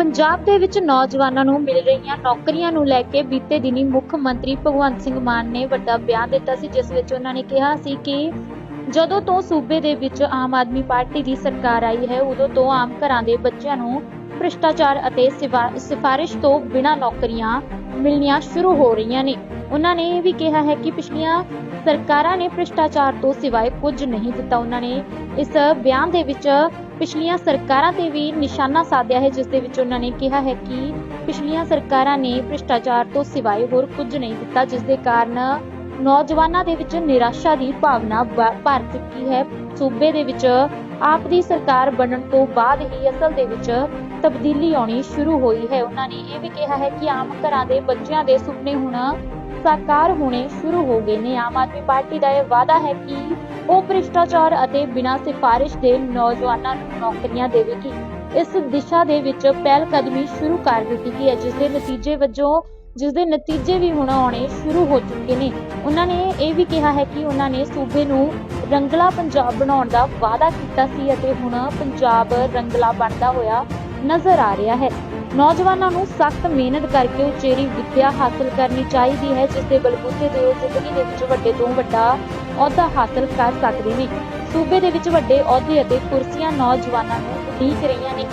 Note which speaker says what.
Speaker 1: ਪੰਜਾਬ ਦੇ ਵਿੱਚ ਨੌਜਵਾਨਾਂ ਨੂੰ ਮਿਲ ਰਹੀਆਂ ਨੌਕਰੀਆਂ ਨੂੰ ਲੈ ਕੇ ਬੀਤੇ ਦਿਨੀ ਮੁੱਖ ਮੰਤਰੀ ਭਗਵੰਤ ਸਿੰਘ ਮਾਨ ਨੇ ਵੱਡਾ ਬਿਆਨ ਦਿੱਤਾ ਸੀ, ਜਿਸ ਵਿੱਚ ਉਹਨਾਂ ਨੇ ਕਿਹਾ ਸੀ ਕਿ ਜਦੋਂ ਤੋਂ ਸੂਬੇ ਦੇ ਵਿੱਚ ਆਮ ਆਦਮੀ ਪਾਰਟੀ ਦੀ ਸਰਕਾਰ ਆਈ ਹੈ, ਉਦੋਂ ਤੋਂ ਆਮ ਘਰਾਂ ਦੇ ਬੱਚਿਆਂ ਨੂੰ ਭ੍ਰਿਸ਼ਟਾਚਾਰ ਅਤੇ ਸਿਫਾਰਿਸ਼ ਤੋਂ ਬਿਨਾਂ ਨੌਕਰੀਆਂ ਮਿਲਣੀਆਂ ਸ਼ੁਰੂ ਹੋ ਰਹੀਆਂ ਨੇ। ਉਹਨਾਂ ਨੇ ਇਹ ਵੀ ਕਿਹਾ ਹੈ ਕਿ ਪਿਛਲੀਆਂ ਸਰਕਾਰਾਂ ਨੇ ਭ੍ਰਿਸ਼ਟਾਚਾਰ ਤੋਂ ਸਿਵਾਏ ਕੁਝ ਨਹੀਂ ਦਿੱਤਾ। ਉਹਨਾਂ ਨੇ ਇਸ ਬਿਆਨ ਦੇ ਵਿੱਚ ਪਿਛਲੀਆਂ ਸਰਕਾਰਾਂ ਤੇ ਵੀ ਨਿਸ਼ਾਨਾ ਸਾਧਿਆ ਹੈ, ਜਿਸ ਦੇ ਵਿੱਚ ਉਹਨਾਂ ਨੇ ਕਿਹਾ ਹੈ ਕਿ ਪਿਛਲੀਆਂ ਸਰਕਾਰਾਂ ਨੇ ਭ੍ਰਿਸ਼ਟਾਚਾਰ ਤੋਂ ਸਿਵਾਏ ਹੋਰ ਕੁਝ ਨਹੀਂ ਦਿੱਤਾ, ਜਿਸ ਦੇ ਕਾਰਨ ਨੌਜਵਾਨਾਂ ਦੇ ਵਿੱਚ ਨਿਰਾਸ਼ਾ ਦੀ ਭਾਵਨਾ ਭਰ ਚੁੱਕੀ ਹੈ। ਸੂਬੇ ਦੇ ਵਿੱਚ ਆਪ ਦੀ ਸਰਕਾਰ ਬਣਨ ਤੋਂ ਬਾਅਦ ਹੀ ਅਸਲ ਦੇ ਵਿੱਚ ਤਬਦੀਲੀ ਆਉਣੀ ਸ਼ੁਰੂ ਹੋਈ ਹੈ। ਉਹਨਾਂ ਨੇ ਇਹ ਵੀ ਕਿਹਾ ਹੈ ਕਿ ਆਮ ਘਰਾਂ ਦੇ ਬੱਚਿਆਂ ਦੇ ਸੁਪਨੇ ਹੁਣ ਸਾਕਾਰ ਹੋਣੇ ਸ਼ੁਰੂ ਹੋ ਗਏ ਨੇ। ਆਮ ਆਦਮੀ ਪਾਰਟੀ ਦਾ ਇਹ ਵਾਅਦਾ ਹੈ ਕਿ ਉਹ ਭ੍ਰਿਸ਼ਟਾਚਾਰ ਅਤੇ ਬਿਨਾਂ ਸਿਫਾਰਿਸ਼ ਦੇ ਨੌਜਵਾਨਾਂ ਨੂੰ ਨੌਕਰੀਆਂ ਦੇਵੇਗੀ। ਇਸ ਦਿਸ਼ਾ ਦੇ ਵਿੱਚ ਪਹਿਲ ਕਦਮੀ ਸ਼ੁਰੂ ਕਰ ਦਿੱਤੀ ਗਈ ਹੈ, ਜਿਸ ਦੇ ਨਤੀਜੇ ਵਜੋਂ, ਜਿਸ ਦੇ ਨਤੀਜੇ ਵੀ ਹੁਣ ਆਉਣੇ ਸ਼ੁਰੂ ਹੋ ਚੁੱਕੇ ਨੇ। ਉਹਨਾਂ ਨੇ ਇਹ ਵੀ ਕਿਹਾ ਹੈ ਕਿ ਉਹਨਾਂ ਨੇ ਸੂਬੇ ਨੂੰ ਰੰਗਲਾ ਪੰਜਾਬ ਬਣਾਉਣ ਦਾ ਵਾਅਦਾ ਕੀਤਾ ਸੀ ਅਤੇ ਹੁਣ ਪੰਜਾਬ ਰੰਗਲਾ ਬਣਦਾ ਹੋਇਆ ਨਜ਼ਰ ਆ ਰਿਹਾ ਹੈ। ਨੌਜਵਾਨਾਂ ਨੂੰ ਸਖਤ ਮਿਹਨਤ ਕਰਕੇ ਉਚੇਰੀ ਵਿੱਦਿਆ ਹਾਸਲ ਕਰਨੀ ਚਾਹੀਦੀ ਹੈ, ਜਿਸ ਦੇ ਬਲਬੂਤੇ ਤੇ ਉਹ ਜ਼ਿੰਦਗੀ ਦੇ ਵਿੱਚ ਵੱਡੇ ਤੋਂ ਵੱਡਾ ਅਹੁਦਾ ਹਾਸਲ ਕਰ ਸਕਦੇ ਨੇ ਸੂਬੇ ਦੇ ਵਿੱਚ ਵੱਡੇ ਅਹੁਦੇ ਅਤੇ ਕੁਰਸੀਆਂ ਨੌਜਵਾਨਾਂ ਨੂੰ ਉਡੀਕ ਰਹੀਆਂ ਨੇ।